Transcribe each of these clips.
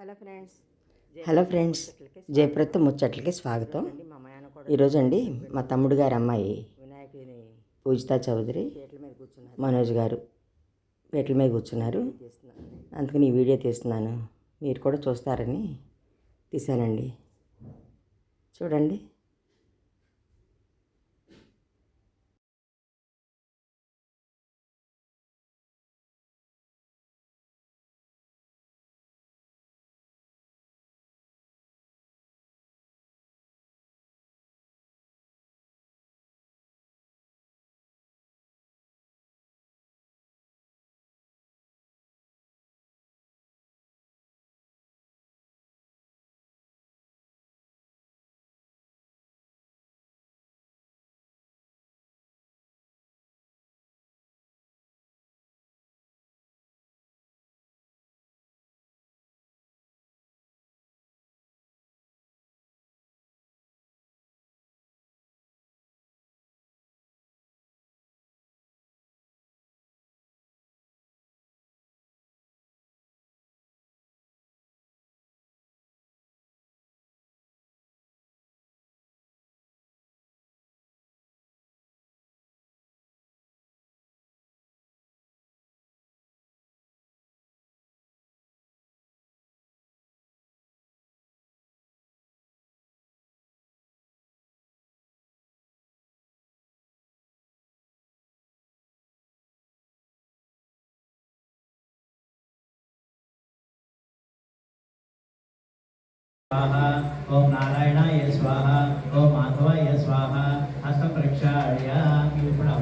Hello friends. Hello friends. Jayaprath ముచ్చట్లకి స్వాగతం. ఈరోజు అండి మా తమ్ముడు గారి అమ్మాయి పూజితా చౌదరి చేతుల మీద కూర్చున్నారు. మనోజ్ గారు పీటల మీద కూర్చున్నారు. అందుకని ఈ వీడియో తీస్తున్నాను. మీరు కూడా చూస్తారని తీశానండి. చూడండి. स्वाहा ओम नारायणाय स्वाहा ओम माधवाय स्वाहा हस्त प्रक्षाळ्य ఇవి కూడా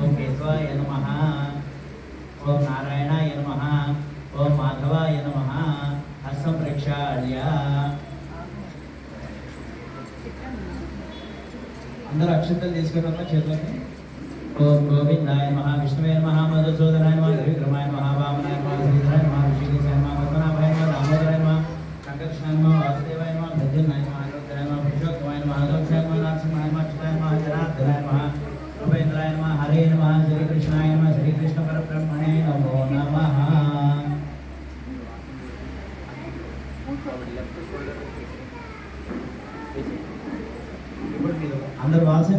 ఓం కేశవాయ నమః అక్షంతలు తీసుకున్నాము చేతులకు. ఓం గోవిందాయ మహావిష్ణువే మహామధుసూదనాయ మహా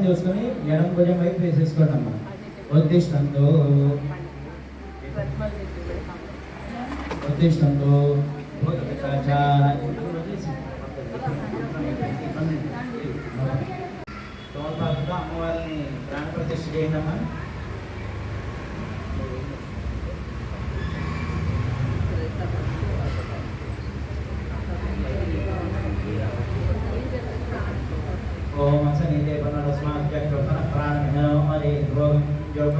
చూసుకొని ఎడం భుజం వైపు వేసేసుకోండి అమ్మా. ఉద్దిష్టంతో. ఉద్దిష్టంతో. అమ్మవారిని ప్రాణ ప్రతిష్ఠ చేయండి అమ్మా. ఓం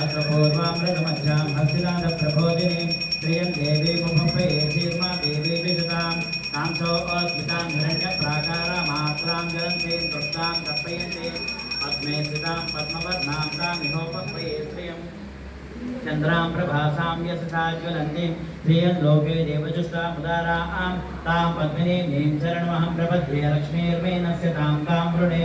अग्रपूर्वामृतमध्यां हस्तिनाथप्रबोधिनीं श्रियं देवी मुखम्भे श्रीर्मा देवी विशतां। कांसो अस्मितां हिरण्यप्राकारामात्रां जलन्तीं दृष्टां कर्पयन्ते अग्ने स्थितां पद्मवर्णां तां श्रियम् चन्द्रां प्रभासां यशसा ज्वलन्तीं। श्रियं लोके देवजुष्टामुदारां तां पद्मिनीं शरणमहं प्रपद्ये लक्ष्मीर्मे नस्य तां वृणे।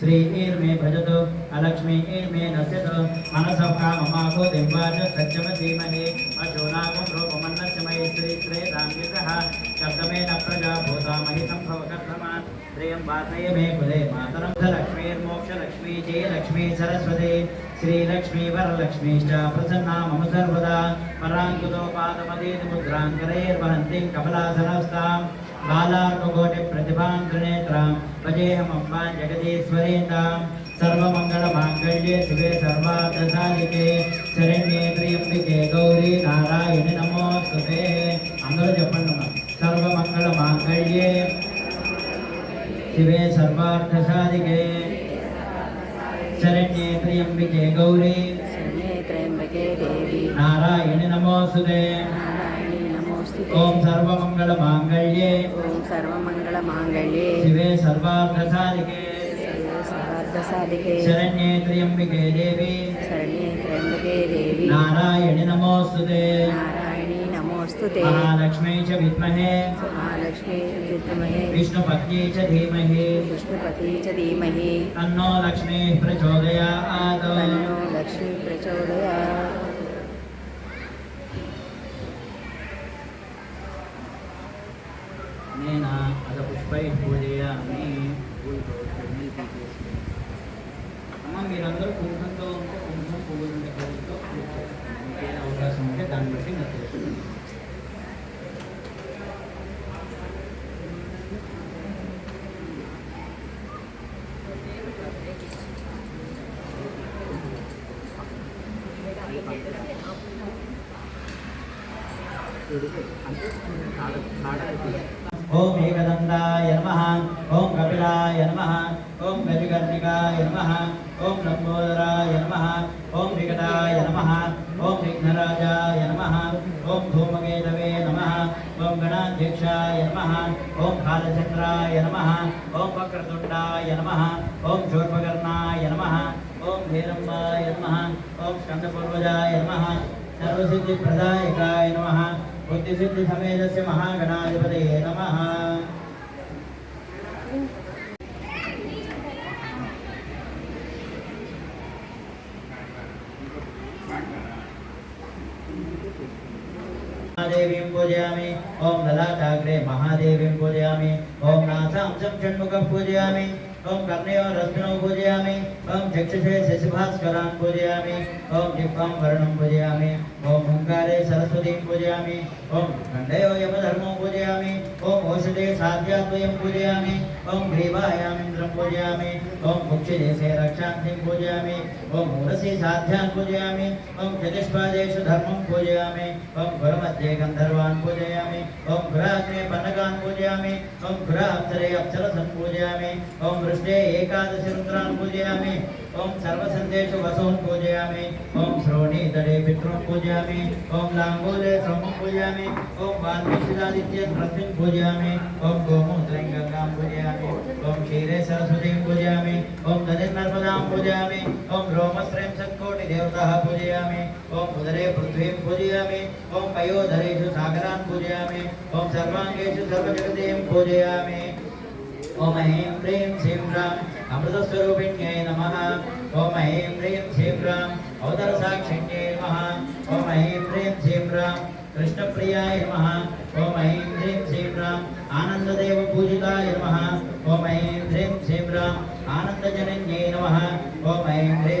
श्रीर्मे भजत अलक्ष्मीर्मे नश्यत मनसकाममाको दिम्वाच सज्जम धीमहि अशोनागं रूपमन्नस्यमयि श्रीत्रेतान्वितः शब्दमेन प्रजा भूतामहि सम्भवकर्तमान् श्रियं वासय मे कुले मातरं। लक्ष्मीर्मोक्षलक्ष्मी जय लक्ष्मी सरस्वती, श्रीलक्ष्मी वरलक्ष्मीश्च प्रसन्ना मम सर्वदा पराङ्कुतोपादमदीतमुद्राङ्करैर्वहन्तीं कमलासनस्ताम् బాలార్కకోటి ప్రతిభాంగణేత్రాం భజేహమమ్మాం జగదీశ్వరీందాం సర్వమంగళమాంగళ్యే శివే సర్వార్థసాధికే శరణ్యే ప్రియంబికే గౌరీ నారాయణ నమోస్తుతే అందరూ చెప్పండి సర్వమంగళమాంగళ్యే శివే సర్వార్థసాధికే శరణ్యే ప్రియంబికే గౌరీ నారాయణ నమోస్తుతే ఓం సర్వమంగళ మాంగళ్యే ఓం సర్వమంగళమాంగళ్యే. శివే సర్వార్థ సాధికే శరణ్యే త్రియంబికే దేవి. శరణ్యే త్రయంబకే దేవి. నారాయణి నమోస్తుతే. నారాయణీ నమోస్తుతే. మహాలక్ష్మీ చ విద్మహే. మహాలక్ష్మీ విద్మహే. విష్ణుపత్ని చ ధీమహి. విష్ణుపతి చ ధీమహి. తన్నో లక్ష్మీ ప్రచోదయాత్. తన్నో లక్ష్మీ ప్రచోదయాత్. నేను? అది పుష్పై పూజయ? అని పూలతో చెడ్డీలు తీసేసి అమ్మ మీరందరూ కుంకుమతో ఉంటే కుంకుమ పువ్వులు ఉంటే పూలతో పూజ మీకు అవకాశం ఉంటే దాన్ని బట్టి మీరు చేసుకోండి అంటే చాలా చాలా ओम एकदण्डाय नमः ओम कपिलाय नमः ओम गजकर्णिकाय नमः ओम लम्बोदराय नमः ओम विकटाय नमः ओम विघ्नराजाय नमः ओम धूमकेतवे नमः ओम गणाध्यक्षाय नमः ओम कालचन्द्राय नमः ओम वक्रतुण्डाय नमः ओम शूर्पकर्णाय नमः ओम भैरम्बाय नमः ओम स्कंदपूर्वजाय नमः सर्वसिद्धिप्रदायकाय नमः बुद्धिसिद्धिसमेतस्य महागणाधिपतये नमः। महादेवीं पूजयामि ॐ ललाटाग्रे महादेवीं पूजयामि ॐ नाथां षण्मुखं पूजयामि। ॐ कर्णयोरस्मिनौ पूजयामि ॐ चक्षुषे शशिभास्करान् पूजयामि ॐ जिह्वां वर्णं पूजयामि ॐ ओङ्कारे सरस्वतीं पूजयामि ॐ खण्डयो यमधर्मं पूजयामि ॐ औषधे साध्याद्वयं पूजयामि ॐ ग्रीवायामिन्द्रं पूजयामि ॐ मुक्षदेशे रक्षान्तिं पूजयामि ॐ मूलसि साध्यान् पूजयामि ॐ चतुष्पादेषु धर्मं पूजयामि ॐ गुरमध्ये गन्धर्वान् पूजयामि ॐ गुराग्ने पन्नकान् पूजयामि ॐ गुराप्सरे अप्सरसं पूजयामि ॐ वृष्टे एकादशि रुद्रान् पूजयामि ॐ सर्वसन्देषु वसून् पूजयामि ॐ श्रोणीतडे पितॄन् पूजयामि ॐ लाङ्गूले सोमं पूजयामि ॐ वाल्मीकिलादित्य प्रस्मिन् पूजयामि ॐ गोमूत्रें गङ्गां पूजयामि ॐ क्षीरे सरस्वतीं पूजयामि ॐ नदीर्नर्मदां पूजयामि सत्कोटिदेवताः पूजयामि ॐ उदरे पृथ्वीं पूजयामि ॐ पयोधरेषु सागरान् पूजयामि सर्वाङ्गेषु सर्वजगतीं पूजयामि ओम ऐं ह्रीं श्रीं ह्रां अमृतस्वरूपिण्यै नमः। ओम ऐं ह्रीं श्रीं ह्रां अवतरसाक्षिण्यै नमः। ओम ऐं ह्रीं श्रीं ह्रां कृष्णप्रियाय नमः। ओम ऐं ह्रीं श्रीं ह्रां आनन्ददेव पूजिताय नमः। ओम ऐं ह्रीं श्रीं ह्रां आनन्दजनन्यै नमः। ओम ऐं ह्रीं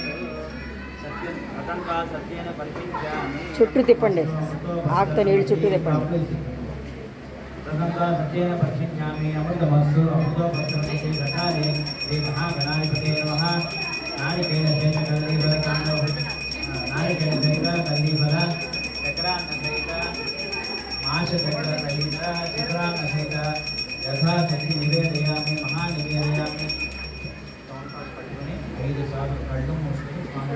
చుట్టూ తిప్పండి. ఆకుతో నీళ్ళు చుట్టూ తిప్పండి. యథాశక్తి నివేదయామి మహానివేదయామి ఐదు సార్లు కళ్ళు మూసుకుని స్వామి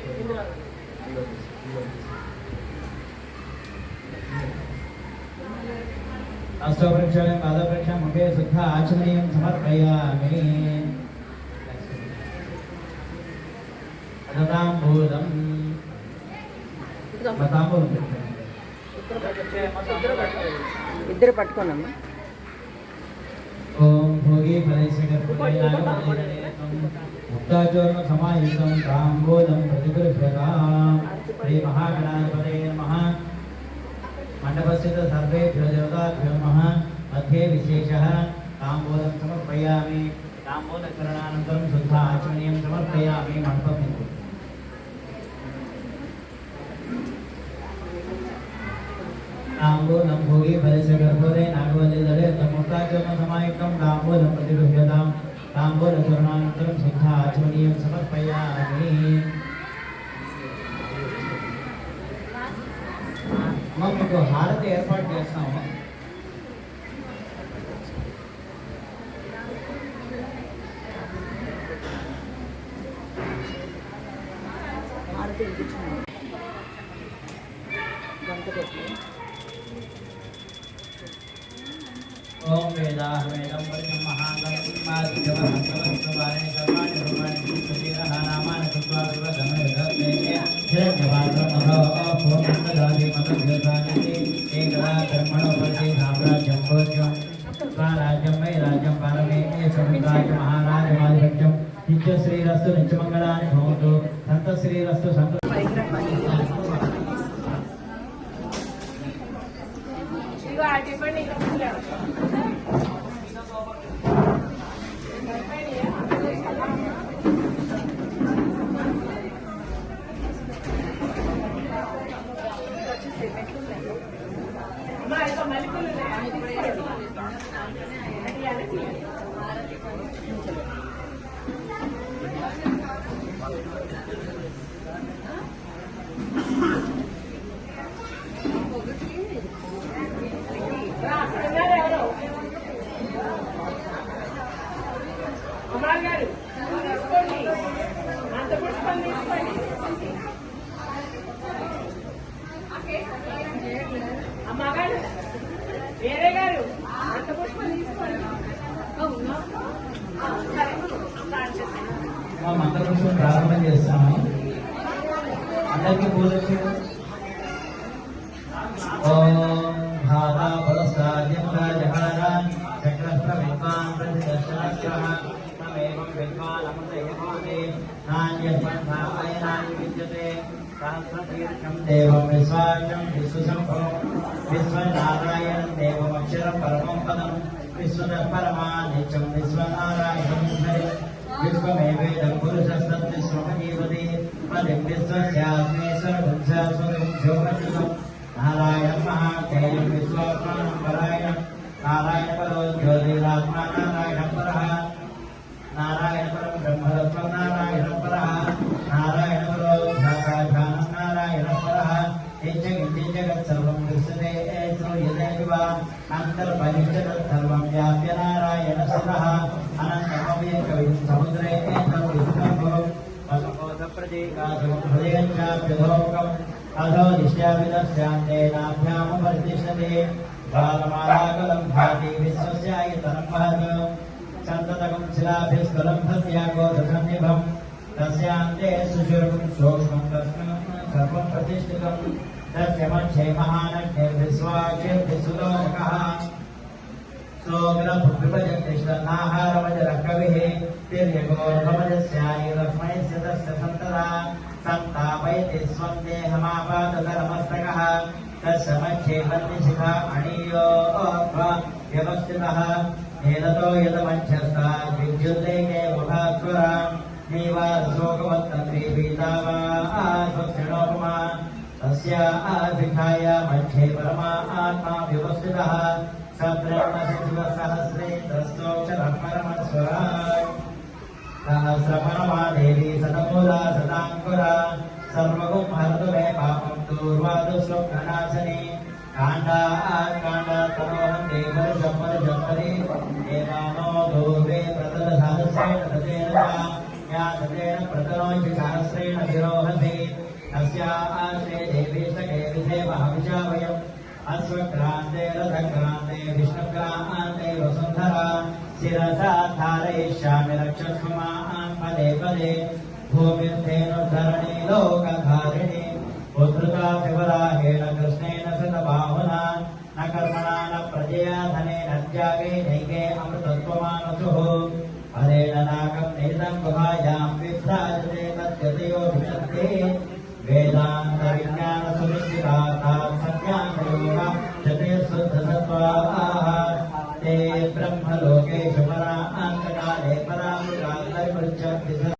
అష్టోపరీక్షాయం పాదపరీక్ష ముఖే శుద్ధ ఆచమనీయం సమర్పయామి తాంబూలం పెట్టండి. ఇద్దరు పట్టుకోనమ్మా ఓం భోగి ముక్తాచూర్ణ సమాయుక్తం తాంబూలం ప్రతిగృహ్యతాం శ్రీ మహాగణాధిపతే నమః. మండపస్థిత సర్వేభ్యో దేవతాభ్యో నమః మధ్యే విశేషः తాంబూలం సమర్పయామి తాంబూలకరణానంతరం శుద్ధ ఆచమనీయం సమర్పయామి మండపం నుంచి. ताम्बूलं भोगी फलस्य गर्भोदे नागवल्लीदले तमुक्ताचर्म समायुक्तं ताम्बूलं प्रतिगृह्यतां ताम्बूलचूर्णानन्तरं सिद्धा आचमनीयं समर्पयामि అమ్మ మీకు హారతి ఏర్పాటు చేస్తాము ఓం అన్నదాది మనోజానికి ఏకదా కర్మణోపతి సామ్రాజ్యం భోజ్యం స్వరాజ్యం మై రాజ్యం పరమేమే సమరాజ మహారాజ మాధిపత్యం నిత్య శ్రీరస్తు నిత్యమంగళాన్ని భవంతు సంత శ్రీరస్తు సంత Mas, mas ele మగాడు. వేరే గారు అంత పుష్పం తీసుకోండి. మా మంత్రపుష్పం ప్రారంభం చేస్తాము. అందరికీ పూజలు ఓం భారా పురస్కార్యం రాజహారా విశ్వసంభవం विश्वनारायण देवमक्षर परमं पदं विश्वपरमानित्यं विश्वनारायणं हरि। विश्वमेवेदं पुरुषस्तत् विश्वमेवते पदिं विश्वस्यास्मे सर्वं वक्रः अनन्तमपि समुद्रेण विष्णो हृदयञ्चाभ्यधोमुखम् अधो दिश्याभिदस्यान्तेनाभ्यामुपरितिष्ठते बालमालाकलं भाति विश्वस्यायतनं महत् चन्दतकं शिलाभिस्कलम्भस्याको दशनिभम् तस्यान्ते सुशुरं सूक्ष्मं तस्मिन् सर्वं प्रतिष्ठितं। तस्य मक्षे महानक्षे विश्वाक्षे विश्वलोकः सोग्रभुविभजतिष्ठन्नाहारवजरकविः तिर्यगोर्भवजस्यायुरस्मैस्य तस्य सन्तदा सन्तापयति स्वं देहमापादतरमस्तकः तस्य मध्ये बन्दिशिखा अणीयो व्यवस्थितः एततो यतमध्यस्था विद्युल्लेखे मुखास्वरा नीवारशोकवत्तत्रीपीतावा स्वक्षणोपमा तस्य आधिकाय मध्ये परमा आत्मा व्यवस्थितः सब्रह्मशिशुवसहस्रेन्द्रस्तोक्षरः परमस्वराट् सहस्रपरमा देवी सदमूला सदाङ्कुरा सर्वगुं हरतु मे पापं दूर्वादु स्वप्ननाशने काण्डा काण्डा तनोहं देवरुषं वरुषपरि देवानो दूर्वे प्रतलसहस्रेण ततेन वा या ततेन प्रतनोषि सहस्रेण विरोहसि अस्या आश्रे देवी सखे विधे महाविशा वयम् अश्वक्रान्ते रथक्रान्ते विष्णुक्रान्ते वसुन्धरा शिरसा धारयिष्यामि रक्षस्व पदे पदे भूमिर्धेनुर्धरणी लोकधारिणी, उद्धृता शिवराहेण कृष्णेन सतबाहुना न कर्मणा न प्रजया धनेन त्यागे नैके अमृतत्वमानसुः हरेण नाकं नेतं गुहायां विभ्राजते तद्यतयो विशन्ते ते ब्रह्मलोके शुभरा अन्तकाले परामृतान्तरिपञ्च